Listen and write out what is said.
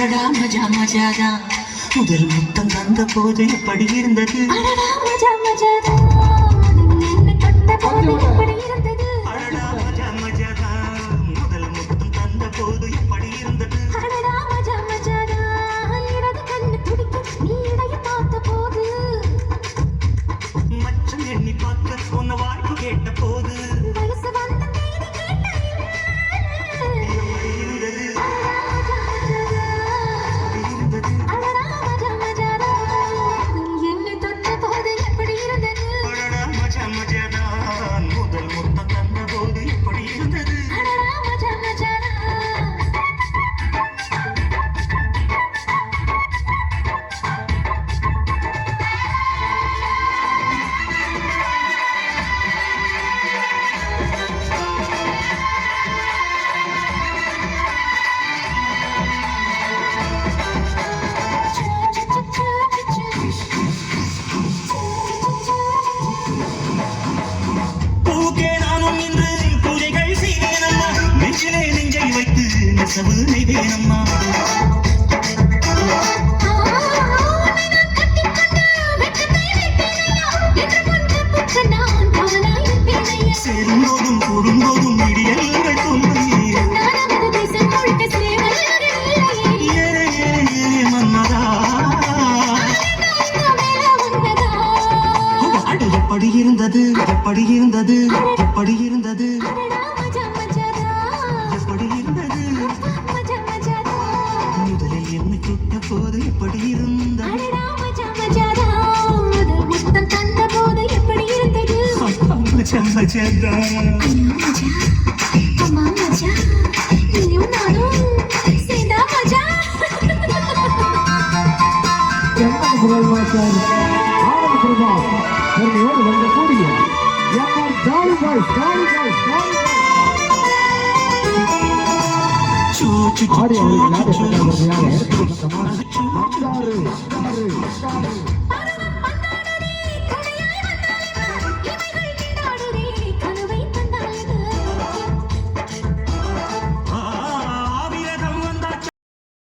அடடா மஜா மஜாதா முதல் முத்தம் தந்த போது எப்படி இருந்தது? அடடா மஜா மஜாதா நின்னு தொட்ட போது எப்படி இருந்தது? அடடா மஜா மஜாதா முதல் முத்தம் தந்த போது எப்படி இருந்தது? அடடா மஜா மஜாதா இடது கண்ணு துடிக்க நீ இடைய பார்த்த போது நெசவு நெய்வேனம்மா சேரும்போதும் கூடும்போதும் இடியல்கள் தோன்றும். எப்படி இருந்தது? எப்படி இருந்தது? எப்படி இருந்தது? 맞아 맞아 안녕 맞아 엄마 맞아 인형 나눠 세다 맞아 양반 그걸 맞아 아람 그러다 그럼 이거는 먼저 꼬리야 양반 다리 가이 다리 가이 다리 가이 아리 아리 나를 나를 나를 나를 나를